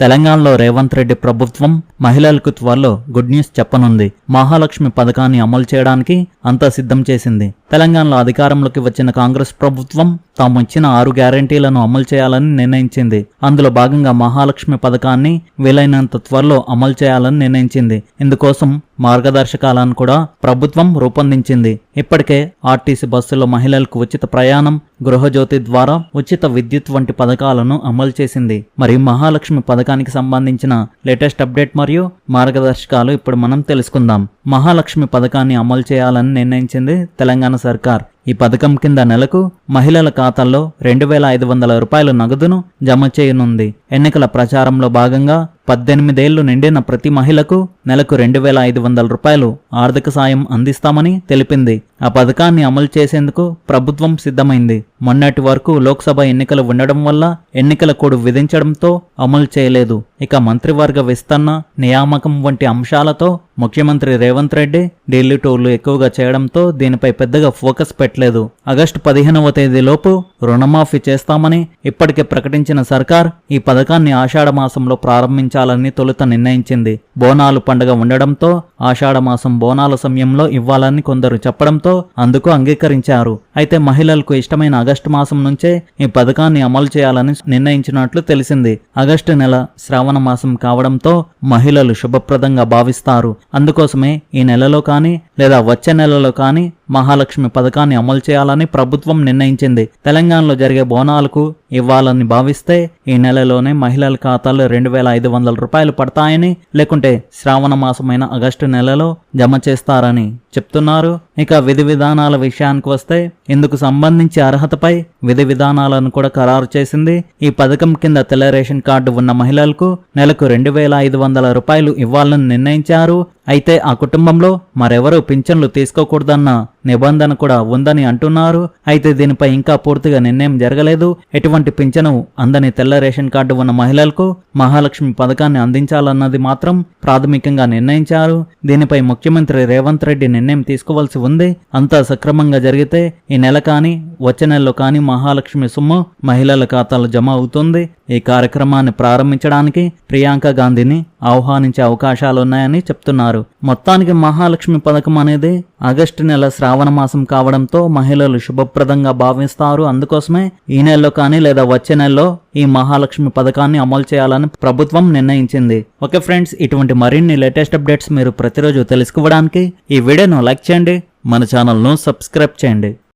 తెలంగాణలో రేవంత్ రెడ్డి ప్రభుత్వం మహిళలకు త్వరలో గుడ్ న్యూస్ చెప్పనుంది. మహాలక్ష్మి పథకాన్ని అమలు చేయడానికి అంతా సిద్ధం చేసింది. తెలంగాణలో అధికారంలోకి వచ్చిన కాంగ్రెస్ ప్రభుత్వం తాము ఇచ్చిన ఆరు గ్యారంటీలను అమలు చేయాలని నిర్ణయించింది. అందులో భాగంగా మహాలక్ష్మి పథకాన్ని వీలైనంత త్వరలో అమలు చేయాలని నిర్ణయించింది. ఇందుకోసం మార్గదర్శకాలను కూడా ప్రభుత్వం రూపొందించింది. ఇప్పటికే ఆర్టీసీ బస్సుల్లో మహిళలకు ఉచిత ప్రయాణం గృహజ్యోతి ద్వారా ఉచిత విద్యుత్ వంటి పథకాలను అమలు చేసింది. మరి మహాలక్ష్మి పథకానికి సంబంధించిన లేటెస్ట్ అప్డేట్ మరియు మార్గదర్శకాలు ఇప్పుడు మనం తెలుసుకుందాం. మహాలక్ష్మి పథకాన్ని అమలు చేయాలని నిర్ణయించింది తెలంగాణ సర్కార్. ఈ పథకం కింద నెలకు మహిళల ఖాతాల్లో రెండు వేల ఐదు వందల రూపాయల నగదును జమ చేయనుంది. ఎన్నికల ప్రచారంలో భాగంగా పద్దెనిమిదేళ్ళు నిండిన ప్రతి మహిళకు నెలకు రెండు వేల ఐదు వందల రూపాయలు ఆర్థిక సాయం అందిస్తామని తెలిపింది. ఆ పథకాన్ని అమలు చేసేందుకు ప్రభుత్వం సిద్ధమైంది. మొన్నటి వరకు లోక్సభ ఎన్నికలు ఉండడం వల్ల ఎన్నికల కోడ్ విధించడంతో అమలు చేయలేదు. ఇక మంత్రివర్గ విస్తరణ నియామకం వంటి అంశాలతో ముఖ్యమంత్రి రేవంత్ రెడ్డి ఢిల్లీ టూర్లు ఎక్కువగా చేయడంతో దీనిపై పెద్దగా ఫోకస్ పెట్టలేదు. ఆగస్టు పదిహేనవ తేదీలోపు రుణమాఫీ చేస్తామని ఇప్పటికే ప్రకటించిన సర్కార్ ఈ పథకాన్ని ఆషాఢ మాసంలో ప్రారంభించాలని తొలుత నిర్ణయించింది. బోనాలు పండుగ ఉండడంతో ఆషాఢ మాసం బోనాల సమయంలో ఇవ్వాలని కొందరు చెప్పడంతో అందుకు అంగీకరించారు. అయితే మహిళలకు ఇష్టమైన ఆగస్టు మాసం నుంచే ఈ పథకాన్ని అమలు చేయాలని నిర్ణయించినట్లు తెలిసింది. ఆగస్టు నెల శ్రావణ మాసం కావడంతో మహిళలు శుభప్రదంగా భావిస్తారు. అందుకోసమే ఈ నెలలో కానీ లేదా వచ్చే నెలలో కానీ మహాలక్ష్మి పథకాన్ని అమలు చేయాలని ప్రభుత్వం నిర్ణయించింది. తెలంగాణలో జరిగే బోనాలకు ఇవ్వాలని భావిస్తే ఈ నెలలోనే మహిళల ఖాతాలో రెండు వేల ఐదు వందల రూపాయలు పడతాయని లేకుంటే శ్రావణ మాసమైన ఆగస్టు నెలలో జమ చేస్తారని చెప్తున్నారు. ఇక విధి విధానాల విషయానికి వస్తే ఇందుకు సంబంధించి అర్హతపై విధి విధానాలను కూడా ఖరారు చేసింది. ఈ పథకం కింద తెల్ల రేషన్ కార్డు ఉన్న మహిళలకు నెలకు రెండు వేల ఐదు వందల రూపాయలు ఇవ్వాలని నిర్ణయించారు. అయితే ఆ కుటుంబంలో మరెవరూ పింఛన్లు తీసుకోకూడదన్న నిబంధన కూడా ఉందని అంటున్నారు. అయితే దీనిపై ఇంకా పూర్తిగా నిర్ణయం జరగలేదు. ఎటువంటి పింఛను అందని తెల్ల రేషన్ కార్డు ఉన్న మహిళలకు మహాలక్ష్మి పథకాన్ని అందించాలన్నది మాత్రం ప్రాథమికంగా నిర్ణయించారు. దీనిపై ముఖ్యమంత్రి రేవంత్ రెడ్డి నిర్ణయం తీసుకోవాల్సి ఉంది. అంతా సక్రమంగా జరిగితే ఈ నెల కానీ వచ్చే నెలలో కానీ మహాలక్ష్మి సొమ్ము మహిళల ఖాతాలో జమ అవుతుంది. ఈ కార్యక్రమాన్ని ప్రారంభించడానికి ప్రియాంక గాంధీని ఆహ్వానించే అవకాశాలున్నాయని చెప్తున్నారు. మొత్తానికి మహాలక్ష్మి పథకం అనేది ఆగస్టు నెల శ్రావణ మాసం కావడంతో మహిళలు శుభప్రదంగా భావిస్తారు. అందుకోసమే ఈ నెలలో కానీ లేదా వచ్చే నెలలో ఈ మహాలక్ష్మి పథకాన్ని అమలు చేయాలని ప్రభుత్వం నిర్ణయించింది. ఓకే ఫ్రెండ్స్ ఇటువంటి మరిన్ని లేటెస్ట్ అప్డేట్స్ మీరు ప్రతిరోజు తెలుసుకోవడానికి ఈ వీడియోను లైక్ చేయండి. మన ఛానల్ను సబ్స్క్రైబ్ చేయండి.